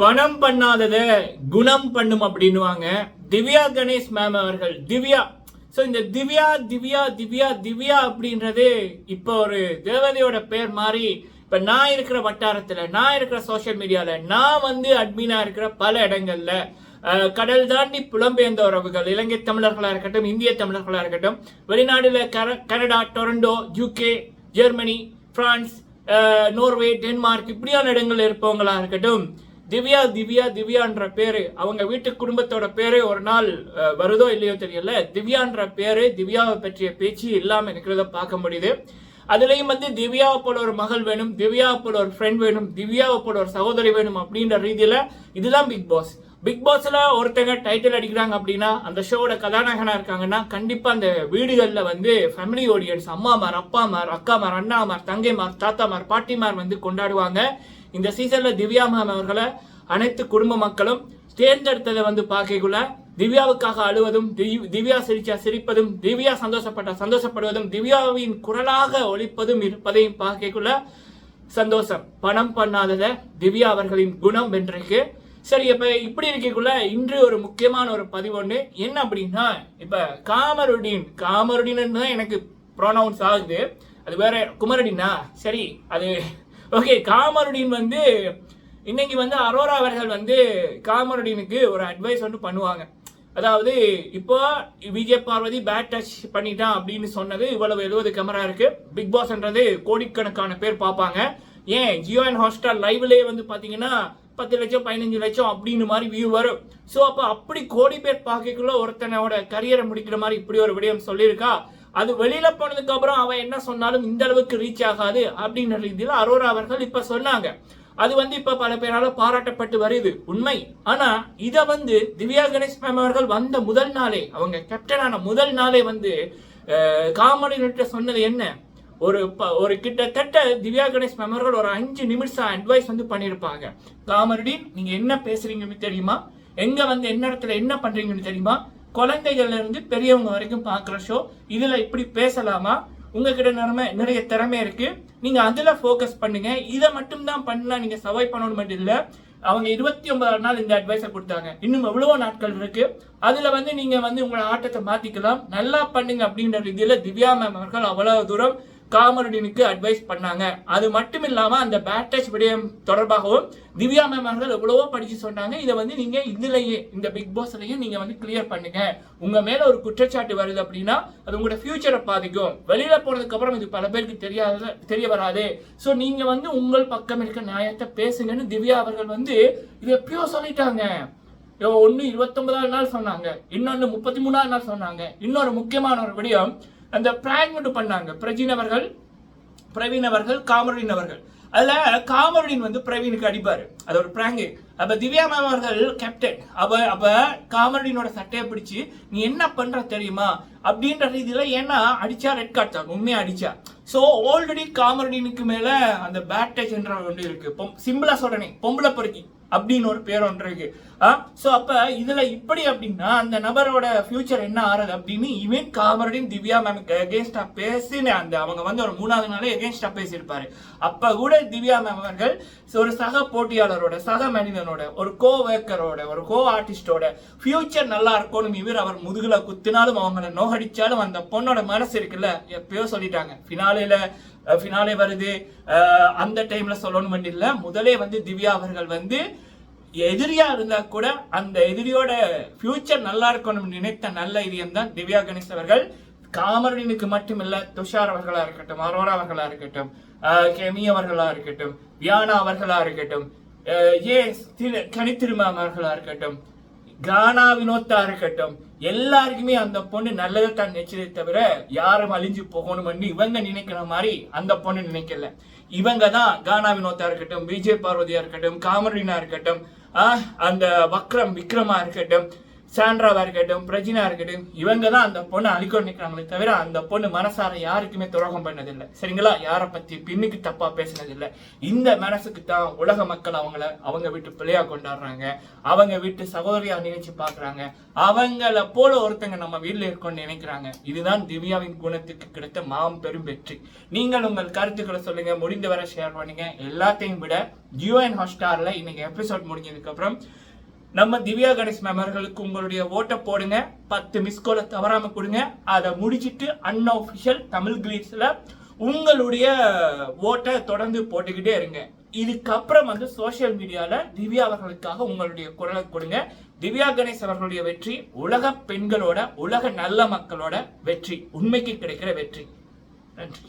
பணம் பண்ணாதத குணம் பண்ணும் அப்படின்னுவாங்க. திவ்யா கணேஷ் மேம் அவர்கள். திவ்யா. ஸோ இந்த திவ்யா திவ்யா திவ்யா திவ்யா அப்படின்றது இப்போ ஒரு தேவதையோட பேர் மாதிரி இப்போ நான் இருக்கிற வட்டாரத்தில் நான் இருக்கிற சோஷியல் மீடியாவில் நான் வந்து அட்மினாக இருக்கிற பல இடங்களில் கடல் தாண்டி புலம்பெயர்ந்த உறவுகள் இலங்கை தமிழர்களாக இருக்கட்டும் இந்திய தமிழர்களாக இருக்கட்டும் வெளிநாடுல கர Canada Toronto UK Germany France Norway Denmark இப்படியான இடங்களில் இருப்பவங்களாக இருக்கட்டும் திவ்யா திவ்யா திவ்யான்ற பேரு அவங்க வீட்டு குடும்பத்தோட பேரே ஒரு நாள் வருதோ இல்லையோ தெரியல. திவ்யான்ற பேரு திவ்யாவை பற்றிய பேச்சு இல்லாம இருக்கிறத பார்க்க முடியுது. அதுலயும் வந்து திவ்யாவை போல ஒரு மகள் வேணும் திவ்யாவை போல ஒரு ஃப்ரெண்ட் வேணும் திவ்யாவை போல ஒரு சகோதரி வேணும் அப்படின்ற ரீதியில இதுதான் பிக் பாஸ் பிக் பாஸ்ல ஒருத்தங்க டைட்டில் அடிக்கிறாங்க அப்படின்னா அந்த ஷோவோட கதாநாயகனா இருக்காங்கன்னா கண்டிப்பா அந்த வீடுகளில் வந்து ஃபேமிலி ஆடியன்ஸ் அம்மாமார் அப்பாமார் அக்காமார் அண்ணாமார் தங்கைமார் தாத்தாமார் பாட்டிமார் வந்து கொண்டாடுவாங்க. இந்த சீசன்ல திவ்யா மேம் அவர்களை அனைத்து குடும்ப மக்களும் தேர்ந்தெடுத்ததை வந்து பார்க்கக்குள்ள திவ்யாவுக்காக அழுவதும் திவ்யா சிரிச்சா சிரிப்பதும் திவ்யா சந்தோஷப்பட்ட சந்தோஷப்படுவதும் திவ்யாவின் குரலாக ஒழிப்பதும் இருப்பதையும் பார்க்கக்குள்ள சந்தோஷம். பணம் பண்ணாதத திவ்யா அவர்களின் குணம் வென்றிருக்கு சரி இப்ப இப்படி இருக்கக்குள்ள இன்று ஒரு முக்கியமான ஒரு பதிவு ஒண்ணு. என்ன அப்படின்னா இப்ப காமருடின் காமருடின் தான் எனக்கு ப்ரொனவுன்ஸ் ஆகுது. அது வேற குமரடினா சரி அது ஓகே காமருடீன் வந்து இன்னைக்கு வந்து அரோரா அவர்கள் வந்து காமருடினுக்கு ஒரு அட்வைஸ் வந்து பண்ணுவாங்க. அதாவது இப்போ விஜய் பார்வதி பேட் டச் பண்ணிட்டான் அப்படின்னு சொன்னது இவ்வளவு எழுபது கேமரா இருக்கு. பிக் பாஸ்ன்றது கோடிக்கணக்கான பேர் பார்ப்பாங்க. ஏன்? ஜியோ அண்ட் ஹாட்ஸ்டார் லைவ்லேயே வந்து பார்த்தீங்கன்னா பத்து லட்சம் பதினஞ்சு லட்சம் அப்படின்னு மாதிரி வியூ வரும். ஸோ அப்போ அப்படி கோடி பேர் பார்க்கக்குள்ள ஒருத்தனோட கரியரை முடிக்கிற மாதிரி இப்படி ஒரு விடயம் சொல்லியிருக்கா? அது வெளியில போனதுக்கு அப்புறம் அவன் என்ன சொன்னாலும் இந்த அளவுக்கு ரீச் ஆகாது அப்படின்ற ரீதியில் அரோரா அவர்கள் இப்ப சொன்னாங்க. அது வந்து இப்ப பல பேரால பாராட்டப்பட்டு வருது. உண்மை. ஆனா இத வந்து திவ்யா கணேஷ் மேம் அவர்கள் வந்த முதல் நாளே அவங்க கேப்டனான முதல் நாளே வந்து காமெடி சொன்னது என்ன? ஒரு ப- ஒரு கிட்டத்தட்ட திவ்யா கணேஷ் மெமர்கள் ஒரு அஞ்சு நிமிஷம் அட்வைஸ் வந்து பண்ணியிருப்பாங்க. காமெடி நீங்க என்ன பேசுறீங்கன்னு தெரியுமா? எங்க வந்து என்ன இடத்துல என்ன பண்றீங்கன்னு தெரியுமா? குழந்தைகள்லேருந்து பெரியவங்க வரைக்கும் பார்க்குற ஷோ இதில் இப்படி பேசலாமா? உங்ககிட்ட நிறமை நிறைய திறமை இருக்குது நீங்கள் அதில் ஃபோக்கஸ் பண்ணுங்கள் இதை மட்டும் தான் நீங்கள் நீங்க சர்வை பண்ணணும் மட்டும் இல்லை. அவங்க இருபத்தி ஒன்பதாம் நாள் இந்த அட்வைஸை கொடுத்தாங்க. இன்னும் எவ்வளவோ நாட்கள் இருக்கு. அதுல வந்து நீங்க வந்து உங்களோட ஆட்டத்தை மாத்திக்கலாம். நல்லா பண்ணுங்க அப்படின்ற ரீதியில திவ்யா மேம் அவர்கள் அவ்வளவு தூரம் காமருடினுக்கு அட்வைஸ் பண்ணாங்க. அது மட்டும் இல்லாம அந்த பேட்டச் விடயம் தொடர்பாகவும் திவ்யா மேம் அவர்கள் எவ்வளவோ படிச்சு சொன்னாங்க. இதை வந்து நீங்க இதுலயே இந்த பிக் பாஸ்லயே நீங்க வந்து கிளியர் பண்ணுங்க. உங்க மேல ஒரு குற்றச்சாட்டு வருது அப்படின்னா அது உங்களோட ஃபியூச்சரை பாதிக்கும். வெளியில போனதுக்கு அப்புறம் இது பல பேருக்கு தெரியாத தெரிய வராது. சோ நீங்க வந்து உங்கள் பக்கம் இருக்க நியாயத்தை பேசுங்கன்னு திவ்யா அவர்கள் வந்து இது எப்பயோ சொல்லிட்டாங்க. ஒன்னு இருபத்தொன்பதாவது நாள் சொன்னாங்க. இன்னொன்னு முப்பத்தி மூணாவது நாள் சொன்னாங்க. இன்னொரு முக்கியமான ஒரு விடயம் அந்த பிளான் மட்டும் பண்ணாங்க. பிரஜின் அவர்கள் பிரவீன் அவர்கள் காமருடின் அவர்கள் அதில் காமருடின் வந்து பிரவீனுக்கு அடிப்பார். அது ஒரு பிராங்கு அப்போ திவ்யா மேம் அவர்கள் கேப்டன் அப்ப அப்போ காமருடினோட சட்டையை பிடிச்சு நீ என்ன பண்ணுற தெரியுமா? அப்படின்ற ரீதியில் ஏன்னா அடிச்சா ரெட் கார்ட் தான். உண்மையாக அடிச்சா. ஸோ ஆல்ரெடி காமருடினுக்கு மேலே அந்த பேட்டேஜ் என்ற ஒன்று இருக்குது பொம்- சிம்பிளா சொல்றேனே பொம்பளை பொறுக்கி அப்படின்னு ஒரு பேர் ஒன்று இருக்குது ஸோ அப்போ இதில் இப்படி அப்படின்னா அந்த நபரோட ஃபியூச்சர் என்ன ஆறது அப்படின்னு இவன் காமரடின் திவ்யா மேமுக்கு எகேன்ஸ்டாக பேசின அந்த அவங்க வந்து ஒரு மூணாவது நாளே எகேன்ஸ்டாக பேசியிருப்பாரு. அப்போ கூட திவ்யா மேம் அவர்கள் ஒரு சக போட்டியாளரோட சக மனிதனோட ஒரு கோ வேக்கரோட ஒரு கோ ஆர்டிஸ்டோட ஃபியூச்சர் நல்லா இருக்கும்னு இவர் அவர் முதுகில் குத்தினாலும் அவங்கள நோகடிச்சாலும் அந்த பொண்ணோட மனசு இருக்குல்ல எப்பயோ சொல்லிட்டாங்க. ஃபினாலேல ஃபினாலே வருது. அந்த டைமில் சொல்லணும் வேண்டிய முதலே வந்து திவ்யா அவர்கள் வந்து எதிரியாக இருந்தால் கூட அந்த எதிரியோட ஃபியூச்சர் நல்லா இருக்கணும்னு நினைத்த நல்ல இதயம் தான் திவ்யா கணேஷ் அவர்கள். காமரனினுக்கு மட்டுமில்ல துஷார் அவர்களா இருக்கட்டும் அரோரா அவர்களா இருக்கட்டும் கெமி அவர்களா இருக்கட்டும் வியானா அவர்களா இருக்கட்டும் ஏ திரு- கனித்திருமாம் அவர்களா இருக்கட்டும் கானா வினோத்தா இருக்கட்டும் எல்லாருக்குமே அந்த பொண்ணு நல்லதை தான் நினைச்சதே தவிர யாரும் அழிஞ்சு போகணும்னு இவங்க நினைக்கிற மாதிரி அந்த பொண்ணு நினைக்கல. இவங்க தான் கானா வினோத்தா இருக்கட்டும் விஜய் பார்வதியா இருக்கட்டும் காமரினா இருக்கட்டும் அந்த வக்ரம் விக்ரமா இருக்கட்டும் சாண்ட்ராவா இருக்கட்டும் பிரஜினா இருக்கட்டும் இவங்க தான் அந்த பொண்ணை அழிக்க நிற்கிறாங்களே தவிர அந்த பொண்ணு மனசார யாருக்குமே துரோகம் பண்ணதில்லை. சரிங்களா? யாரை பத்தி பின்னுக்கு தப்பா பேசினதில்லை. இந்த மனசுக்கு தான் உலக மக்கள் அவங்கள அவங்க வீட்டு பிள்ளையா கொண்டாடுறாங்க. அவங்க வீட்டு சகோதரியா நினைச்சு பாக்குறாங்க அவங்கள போல ஒருத்தங்க நம்ம வீட்டில் இருக்கோம்னு நினைக்கிறாங்க. இதுதான் திவ்யாவின் குணத்துக்கு கிடைத்த மாம் பெரும் வெற்றி. நீங்கள் உங்கள் கருத்துக்களை சொல்லுங்க. முடிந்தவரை ஷேர் பண்ணுங்க. எல்லாத்தையும் விட ஜியோ அண்ட் ஹாட்ஸ்டார்ல இன்னைக்கு எபிசோட் முடிஞ்சதுக்கு அப்புறம் நம்ம திவ்யா கணேஷ் மேம் அவர்களுக்கு உங்களுடைய ஓட்டை போடுங்க. பத்து மிஸ்கோலை தவறாம கொடுங்க. அதை முடிச்சிட்டு அன்அஃபிஷியல் தமிழ் கிளீட்ஸ்ல உங்களுடைய ஓட்டை தொடர்ந்து போட்டுக்கிட்டே இருங்க. இதுக்கப்புறம் வந்து சோஷியல் மீடியால திவ்யா அவர்களுக்காக உங்களுடைய குரலை கொடுங்க. திவ்யா கணேஷ் அவர்களுடைய வெற்றி உலக பெண்களோட உலக நல்ல மக்களோட வெற்றி உண்மைக்கு கிடைக்கிற வெற்றி. நன்றி.